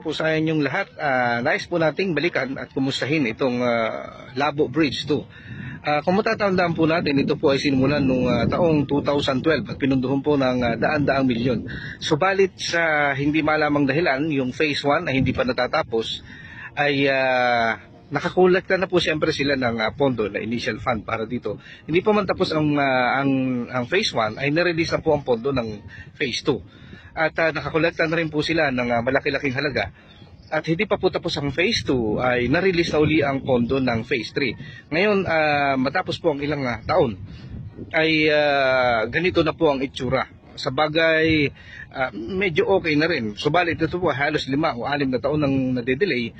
po sa inyong lahat. Ah, nais po nating balikan at kumustahin itong ah, Labo Bridge 2. Ah, kung matatandaan po natin, ito po ay sinimulan noong ah, taong 2012 at pinunduhan po ng ah, daan-daang milyon. Subalit sa hindi malamang dahilan, yung phase 1 ay hindi pa natatapos, ay uh, nakakolekta na po siyempre sila ng ah, pondo na initial fund para dito. Hindi pa man tapos ang, ah, ang, ang phase 1 ay nirelease na po ang pondo ng phase 2 at uh, nakakolekta na rin po sila ng ah, malaki-laking halaga. At hindi pa po tapos ang phase 2 ay na-release na uli ang pondo ng phase 3. Ngayon, ah, matapos po ang ilang ah, taon, ay ah, ganito na po ang itsura. Sa bagay, ah, medyo okay na rin. Subalit ito po halos lima o anim na taon nang nade-delay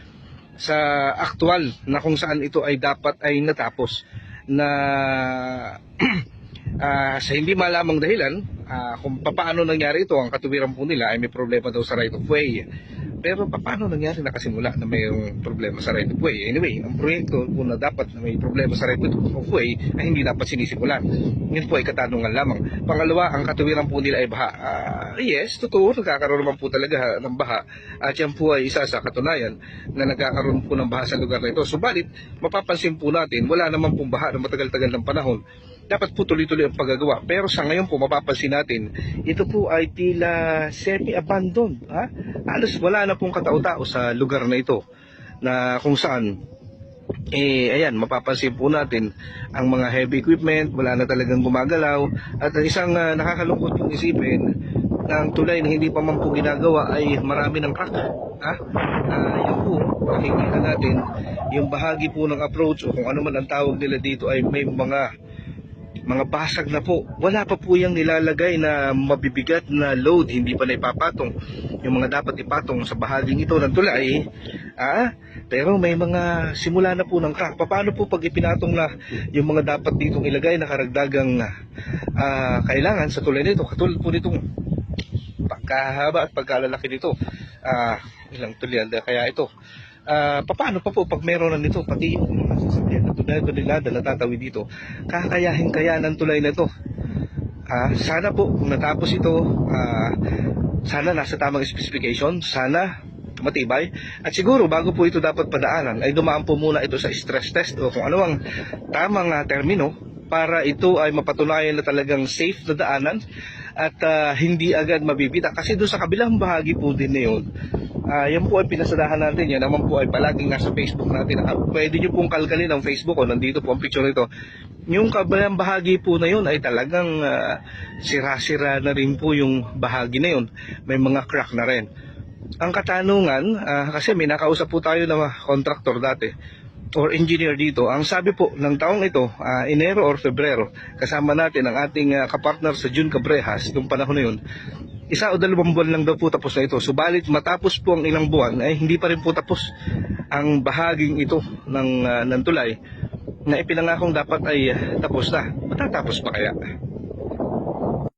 sa aktual na kung saan ito ay dapat ay natapos na Ah, sa hindi malamang dahilan ah, kung paano nangyari ito, ang katuwiran po nila ay may problema daw sa right of way. Pero paano nangyari nakasimula na mayroong problema sa right of way? Anyway, ang proyekto po na dapat na may problema sa right of way ay hindi dapat sinisimulan. Yun po ay katanungan lamang. Pangalawa, ang katuwiran po nila ay baha. Ah, yes, totoo, nagkakaroon naman po talaga ng baha. At yan po ay isa sa katunayan na nagkakaroon po ng baha sa lugar na ito. Subalit, mapapansin po natin, wala naman pong baha na matagal-tagal ng panahon dapat po tuloy-tuloy ang paggagawa. Pero sa ngayon po, mapapansin natin, ito po ay tila semi-abandoned. Ha? Halos wala na pong katao-tao sa lugar na ito na kung saan eh ayan mapapansin po natin ang mga heavy equipment wala na talagang gumagalaw at ang isang ah, nakakalungkot yung isipin ng tulay na hindi pa man po ginagawa ay marami ng crack ha Ah, yun po makikita natin yung bahagi po ng approach o kung ano man ang tawag nila dito ay may mga mga basag na po. Wala pa po yung nilalagay na mabibigat na load, hindi pa na ipapatong. Yung mga dapat ipatong sa bahaging ito ng tulay, ah, pero may mga simula na po ng crack. Paano po pag ipinatong na yung mga dapat ditong ilagay na karagdagang ah, kailangan sa tulay nito, katulad po nitong pagkahaba at pagkalalaki nito. Ah, ilang tulyan kaya ito. Ah, paano pa po pag meron na nito pati yung mga sasakyan na tulad nila dala tatawid dito kakayahin kaya ng tulay na ito Ah, sana po kung natapos ito ah, sana nasa tamang specification sana matibay at siguro bago po ito dapat padaanan ay dumaan po muna ito sa stress test o kung ano ang tamang ah, termino para ito ay mapatunayan na talagang safe na daanan at ah, hindi agad mabibita kasi doon sa kabilang bahagi po din na yun Ah, yan po ay pinasadahan natin. Yan naman po ay palaging nasa Facebook natin. Ah, pwede nyo pong kalkalin ang Facebook o nandito po ang picture nito. Yung kabilang bahagi po na yun ay talagang ah, sira-sira na rin po yung bahagi na yun. May mga crack na rin. Ang katanungan, ah, kasi may nakausap po tayo na contractor dati or engineer dito. Ang sabi po ng taong ito, ah, Enero or Febrero, kasama natin ang ating ah, kapartner sa June Cabrejas, yung panahon na yun, isa o dalawang buwan lang daw po tapos na ito. Subalit matapos po ang ilang buwan ay hindi pa rin po tapos ang bahaging ito ng, ah, ng tulay na ipinangakong dapat ay tapos na. Matatapos pa kaya?